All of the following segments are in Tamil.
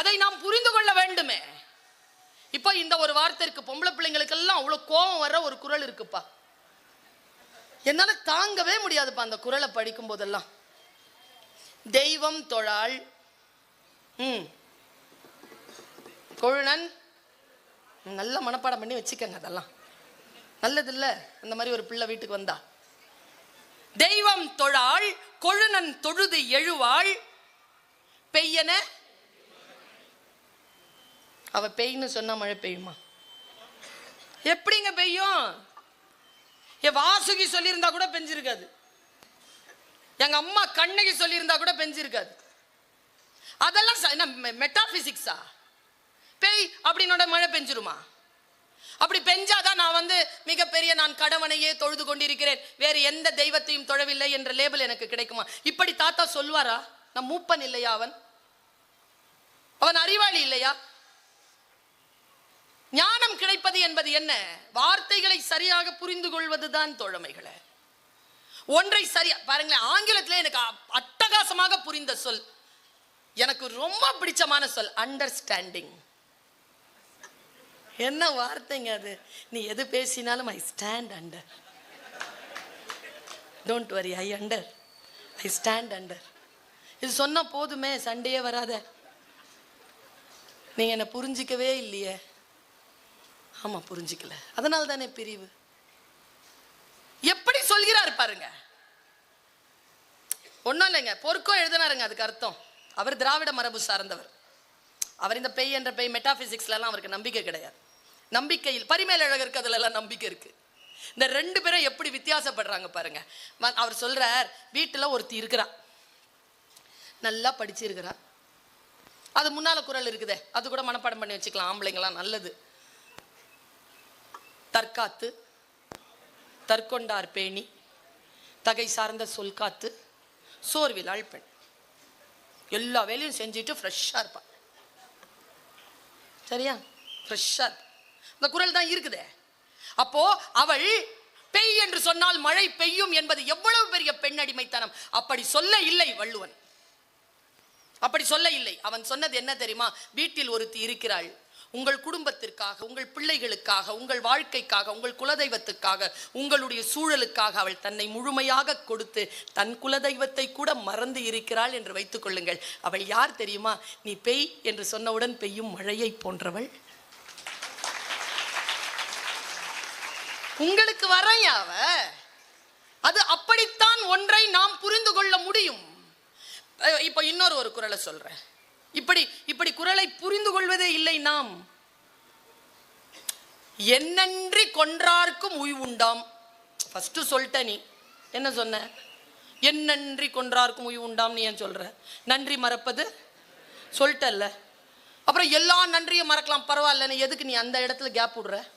அதை நாம் புரிந்து கொள்ள வேண்டுமே. இப்போ இந்த ஒரு வார்த்தை இருக்கு பொம்பளை பிள்ளைங்களுக்கெல்லாம் அவ்வளோ கோபம் வர ஒரு குரல் இருக்குப்பா. என்னால தாங்கவே முடியாதுப்பா அந்த குரலை படிக்கும் போதெல்லாம் தெய்வம் தொழாள் ம். கொழுனன் நல்ல மனப்பாடம் பண்ணி வச்சுக்கங்க அதெல்லாம். நல்லது இல்ல அந்த மாதிரி ஒரு பிள்ளை வீட்டுக்கு வந்தா. தெய்வம் தொழாள் கொழுனன் தொழுது எழுவாள் பெய்யன அவள் பெய்ன்னு சொன்னால் மழை பெய்யுமா? எப்படிங்க பெய்யும்? என் வாசுகி சொல்லியிருந்தா கூட பெஞ்சிருக்காது. எங்க அம்மா கண்ணகி சொல்லியிருந்தா கூட பெஞ்சிருக்காது. அதெல்லாம் என்ன மெட்டாபிசிக்ஸா பெய் அப்படின்னோட மழை பெஞ்சிருமா? அப்படி பெஞ்சாதான் நான் வந்து மிகப்பெரிய நான் கடவனையே தொழுது கொண்டிருக்கிறேன். வேறு எந்த தெய்வத்தையும் தொழவில்லை என்ற லேபிள் எனக்கு கிடைக்குமா? இப்படி தாத்தா சொல்வாரா நான் மூப்பன் இல்லையா அவன்? அவன் அறிவாளி இல்லையா? ஞானம் கிடைப்பது என்பது என்ன? வார்த்தைகளை சரியாக புரிந்து கொள்வதுதான் தோழமைகளை. ஒன்றை சரியா பாருங்களேன் ஆங்கிலத்தில் எனக்கு அட்டகாசமாக புரிந்த சொல் எனக்கு ரொம்ப பிடிச்சமான சொல் அண்டர்ஸ்டாண்டிங் என்ன வார்த்தைங்க அது? நீ எது பேசினாலும் ஐ stand under don't worry I under I stand under இது சொன்னால் போதுமே சண்டையே வராத. நீங்க என்ன புரிஞ்சிக்கவே இல்லையே. ஆமாம் புரிஞ்சிக்கல. அதனால தானே பிரிவு? எப்படி சொல்கிறார் பாருங்க. ஒன்றும் இல்லைங்க பொறுக்கோ எழுதினாருங்க அதுக்கு அர்த்தம். அவர் திராவிட மரபு சார்ந்தவர். அவர் இந்த பெய் என்ற பெய் மெட்டாபிசிக்ஸ்லலாம் அவருக்கு நம்பிக்கை கிடையாது. நம்பிக்கையில் பரிமேலழகருக்கு அதுல எல்லாம் நம்பிக்கை இருக்கு. இந்த ரெண்டு பேரும் எப்படி வித்தியாசப்படுறாங்க பாருங்க. ம- அவர் சொல்றார் வீட்டில் ஒருத்தி இருக்கிறா. நல்லா படிச்சிருக்கிறா. அது முன்னால குரல் இருக்குதே அது கூட மனப்பாடம் பண்ணி வச்சுக்கலாம். ஆம்பளைங்களாம் நல்லது. தற்காத்து தற்கொண்டார் பேணி தகை சார்ந்த சொல் காத்து சோர்வில் அழ்பெண் எல்லா வேலையும் செஞ்சுட்டு ஃப்ரெஷ்ஷாக இருப்பாள் சரியா? ஃப்ரெஷ்ஷாக இந்த குரல் தான் இருக்குதே. அப்போ அவள் பெய் என்று சொன்னால் மழை பெய்யும் என்பது எவ்வளவு பெரிய பெண் அடிமைத்தனம். அப்படி சொல்ல இல்லை வள்ளுவன். அப்படி சொல்ல இல்லை. அவன் சொன்னது என்ன தெரியுமா? வீட்டில் ஒருத்தி இருக்கிறாள். உங்கள் குடும்பத்திற்காக உங்கள் பிள்ளைகளுக்காக உங்கள் வாழ்க்கைக்காக உங்கள் குலதெய்வத்துக்காக உங்களுடைய சூழலுக்காக அவள் தன்னை முழுமையாக கொடுத்து தன் குலதெய்வத்தை கூட மறந்து இருக்கிறாள் என்று வைத்துக் கொள்ளுங்கள். அவள் யார் தெரியுமா? நீ பெய் என்று சொன்னவுடன் பெய்யும் மழையை போன்றவள். உங்களுக்கு வரையாவ அவ? அது அப்படித்தான் ஒன்றை நாம் புரிந்து கொள்ள முடியும். இப்போ இன்னொரு ஒரு குரலை சொல்றேன். இப்படி இப்படி குரலை புரிந்து கொள்வதே இல்லை நாம். என்னன்றி கொன்றார்க்கும் உய்வுண்டாம். ஃபர்ஸ்ட் சொல்லிட்ட நீ. என்ன சொன்ன? என்னன்றி கொன்றார்க்கும் உய்வுண்டாம் நீ ஏன் சொல்ற? நன்றி மறப்பது? சொல்லிட்டல்ல. அப்புறம் எல்லா நன்றியும் மறக்கலாம். பரவாயில்லன்னு எதுக்கு நீ அந்த இடத்துல கேப் விடுற?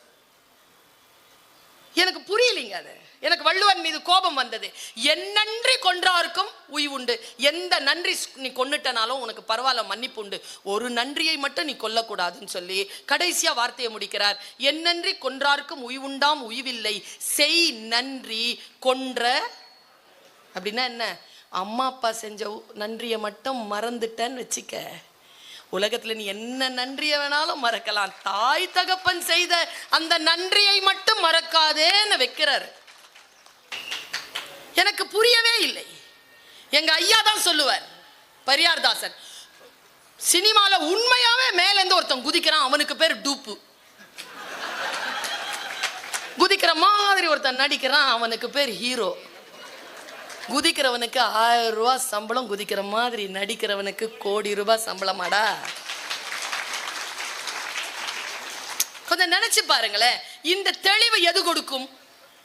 எனக்கு புரியலைங்க அது. எனக்கு வள்ளுவன் மீது கோபம் வந்தது. என்னன்றி கொன்றாருக்கும் உய்வுண்டு எந்த நன்றி நீ கொண்டுட்டனாலும் உனக்கு பரவாயில்ல மன்னிப்பு உண்டு. ஒரு நன்றியை மட்டும் நீ கொல்லக்கூடாதுன்னு சொல்லி கடைசியா வார்த்தையை முடிக்கிறார். என்னன்றி கொன்றார்க்கும் உய்வுண்டாம் உய்வில்லை. செய் நன்றி கொன்ற அப்படின்னா என்ன? அம்மா அப்பா செஞ்ச உ- நன்றியை மட்டும் மறந்துட்டேன்னு வச்சுக்க. உலகத்தில் நீ என்ன நன்றியை வேணாலும் மறக்கலாம். தாய் தகப்பன் செய்த அந்த நன்றியை மட்டும் மறக்காதேன்னு வைக்கிறாரு. எனக்கு புரியவே இல்லை. எங்க ஐயா தான் சொல்லுவார் பரியார்தாசன் சினிமாவில் உண்மையாவே மேலேருந்து ஒருத்தன் குதிக்கிறான் அவனுக்கு பேர் டூப்பு. குதிக்கிற மாதிரி ஒருத்தன் நடிக்கிறான் அவனுக்கு பேர் ஹீரோ. குதிக்கிறவனுக்கு ஆயிரம் ரூபா சம்பளம் குதிக்கிற மாதிரி நடிக்கிறவனுக்கு கோடி ரூபாய் சம்பளமாடா. கொஞ்சம் நினைச்சு பாருங்களேன் இந்த தெளிவு எது கொடுக்கும்?